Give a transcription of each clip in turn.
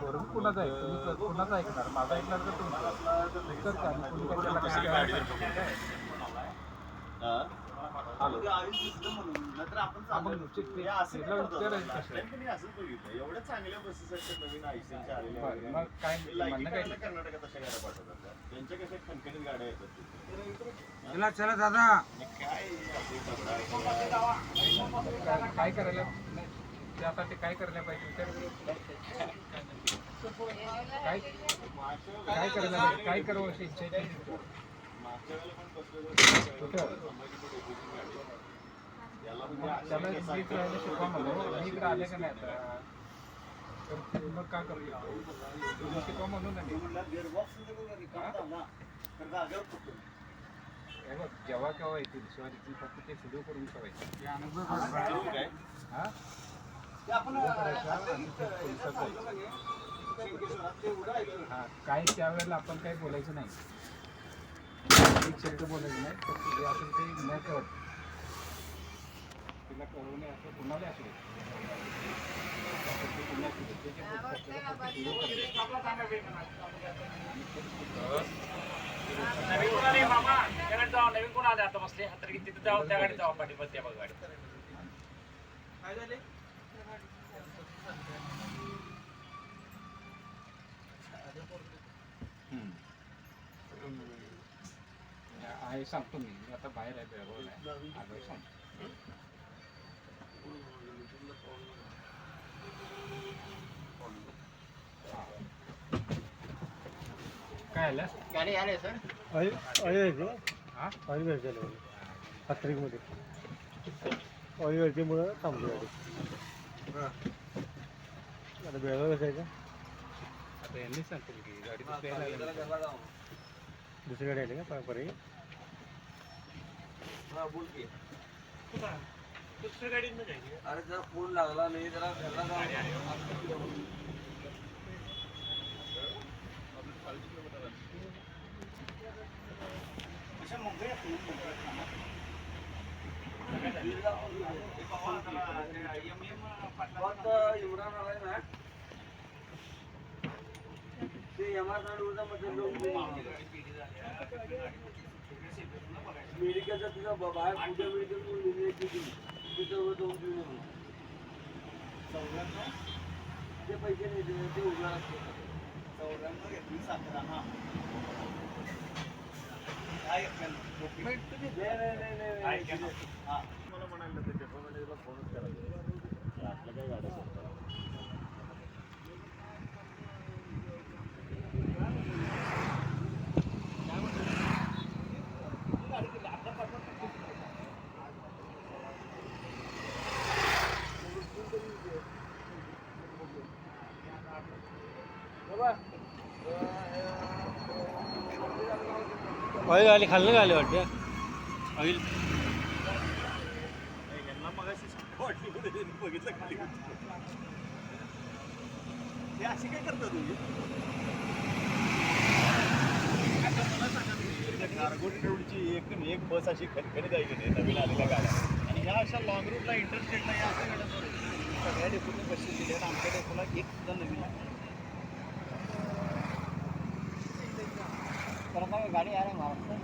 बरोबर कुणाचं आहे? तुम्ही क- कुणाचं ऐकणार? माझं ऐकणार का तुमचं. एकच का आणि कोणी काय त्याला काय करायला पाहिजे काय? आलो. आपण नुसते ते- त्याला विचारायचं कशाला? एवढ्या चांगल्या बसेस आहेत नवीन आलेल्या कर्नाटकात अशा गाड्या पाठवतात? त्यांच्या कशा खणखणीत गाड्या येतात. चला चला दादा. काय काय- करायला? त्यासाठी काय करायला पाहिजे? विचार काय काय पाहिजे? काय करावं अशी इच्छा आहे त्याला राहायला शिकवा म्हणून इकडे आले का नाही आता? तर मग का तुम्ही शिकवा म्हणून. हे? जेव्हा केव्हा येतील शिवाय फक्त ते सुरू करून ठेवायचे. सुरू काय? हा. हा काय त्यावेळेला आपण काही बोलायचं नाही एक शब्द बोलायचं नाही फक्त जे असेल ते न कळत तिला कळवू नये असं कुणाला. नवीन कोण आले मामा जावा नवीन कोण आले आता बसले तर तिथे जाऊ त्या गाडीत जावा पाठी बस त्या बघ गाडी आहे सांगतो मी. मी आता बाहेर आहे बेळगावला आहे. आलोय सांगतो. हा. काय आलं? गाडी आले सर. ऑइल ऑइल हा? ऑइल घ्यायचं पत्रिकमध्ये. ऑइल घ्यायच्यामुळं थांबली गाडी आता बेळगाव कसं आहे का? आता यांनी सांगतील की गाडी दुसरी गाडी आली का? पा- परत अरे जरा फोन लागला नाही जरा घरला जाऊ. फक्त इम्रान आलाय ना. ते एमआर साडूचा मध्ये मेडिकलचा तुझा ब- बाहेर कुठे मेडिकल तिथे. घेऊन ये म्हणून. ते पैसे नाही ते ते उघडा नाही नाही नाही नाही नाही मला म्हणायला ते डेपो मॅनेजरला फोनच करायचा आपल्या काही गाड्या सोडतात ऑइल आली खाल्लं का आले वाटतं। ऑइल। यांना वाटली कुठे बघितलं खाली अशी काय करता तुम्ही आता मला तुम्ही, त्या रोडची एक एक बस अशी खणखणीत आहे की नाही नवीन आलेल्या गाड्या आणि ह्या अशा लॉंग रूटला इंटरस्टेटला या अशा गाड्या सगळ्या डेपोने बसेस दिल्या आणि आमच्या डेपोला एक सुद्धा नवीन आहे गाडी आले महाराष्ट्र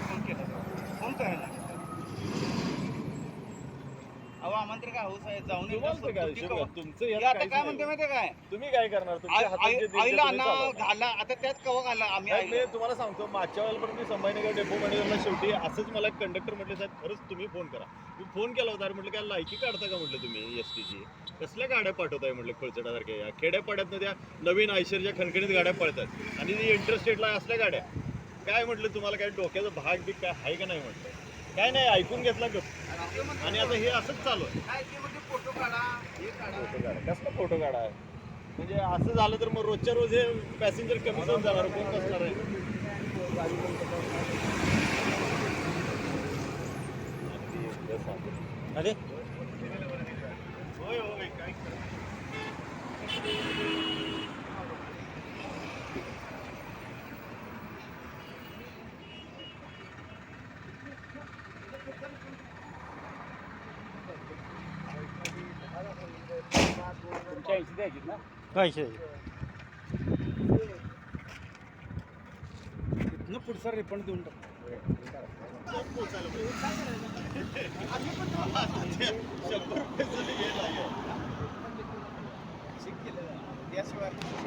फोन केला. फोन करायला हौस आहे जाऊन तुम्हाला काय शिवराज, तुमचं यात आता काहीच काय नाही. म्हणते माहिती काय? तुम्ही काय करणार? तुमच्या हातात जे दिसेल ते आईला तुम्ही ना चालवा. घाला आता त्यात कवा घाला आम्ही नाही, मी आईला. तुम्हाला सांगतो मागच्या वेळेला पण मी संभाजीनगर डेपो मॅनेजरला शेवटी असंच मला कंडक्टर म्हटले साहेब खरंच तुम्ही फोन करा. मी फोन केला होता अरे म्हटलं काय लायकी काढता का? म्हटलं तुम्ही एस टीची कसल्या गाड्या पाठवताय म्हटलं खोळचडासारख्या या खेड्यापाड्यात त्या नवीन आयशरच्या खणखणीत गाड्या पळतात. आणि इंटरस्टेटला असल्या गाड्या काय म्हटलं तुम्हाला काय डोक्याचा भाग बी काय आहे का नाही म्हटलं? काय नाही ऐकून घेतला गप आणि आता हे असंच चालू आहे. म्हणते फोटो काढा हे कसला फोटो काढा. म्हणजे असं झालं तर मग रोजच्या रोज हे पॅसेंजर कमी होऊन जाणार कोण बसणार आहे अरे होय होय काय तुमच्या ऐंशी द्यायची ना? काय शे इथनं पुढचा रिफंड देऊन टाक.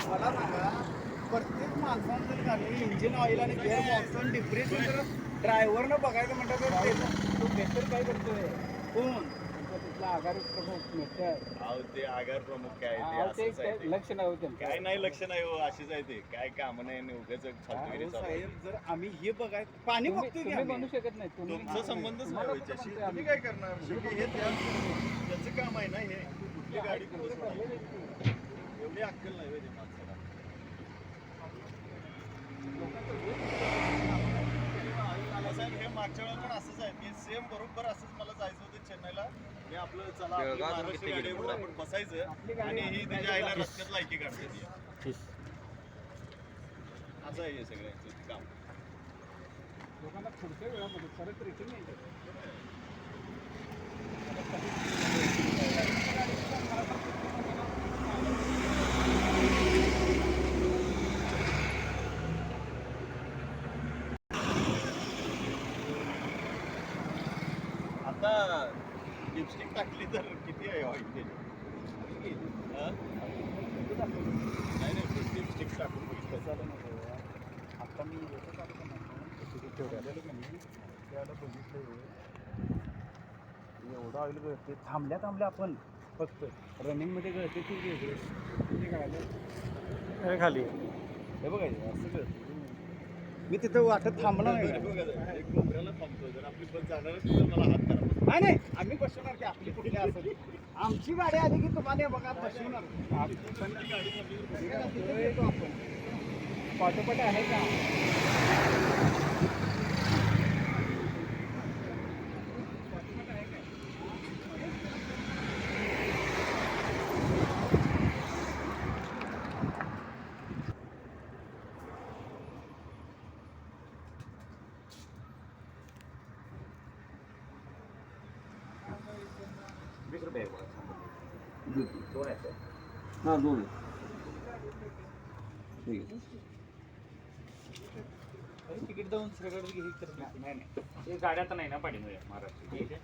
मला सांगा प्रत्येक माणसानं जर गाडी इंजिन ऑइल आणि गेअर बॉक्स आणि डिप्रेशन जर ड्रायव्हरनं बघायचं म्हणलं तर ते- तो बेटर काय करतोय? कोण? तिथला आगार प्रमुख मित्र आहे. अहो ते आगार प्रमुख काय ते असंच आहे ते. लक्ष नाही होतं काय नाही लक्ष नाही हो अशीच आहे ते काय काम नाही आणि उगाच फालतूगिरी चालू आहे. साहेब जर आम्ही हे बघाय पाणी बघतोय की आम्ही? शकत नाही तुमचा संबंधच नाही हो याच्याशी. तुम्ही काय करणार शेवटी हे त्या- त्याचं काम आहे ना हे कुठली गाडी कुठं सोडायची. एवढी अक्कल नाही हो त्या माणसाला साहेब हे मागच्या पण असंच आहे. की सेम बरोबर असंच मला जायचं होतं चेन्नईला. मी आपलं चला आपली महाराष्ट्र गाडीवर आपण बसायचं आणि ही त्याच्या आईला रस्त्यात लायकी काढते ती असं आहे हे सगळ्यांचं काम. लोकांना पुढच्या वेळामध्ये परत रिटर्न यायचं आता लिपस्टिक टाकली तर किती आहे ऑइल त्याची हा? नाही नाही लिपस्टिक टाकून बघितलं. आता मी येतो का आता नाही. ठेवलेलं का नाही? त्याला बघितलं एवढं ऑइल गळते थांबल्या थांबल्या आपण. फक्त रनिंगमध्ये गळते ती वेगळी. ते हे खाली. हे बघायचं असं गळते मी तिथं वाटत थांबणार नाही. नाही नाही आम्ही बसवणार की आपली कुठली असेल आमची गाडी आली की तुम्हाला बघा बसवणार. आपण. पाठोपाठ आहे का? हां दोन ठीक आहे. तिकीट जाऊन सगळं हे करत नाही नाही हे गाड्या तर नाही ना पाठीमध्ये महाराष्ट्र ठीक आहे.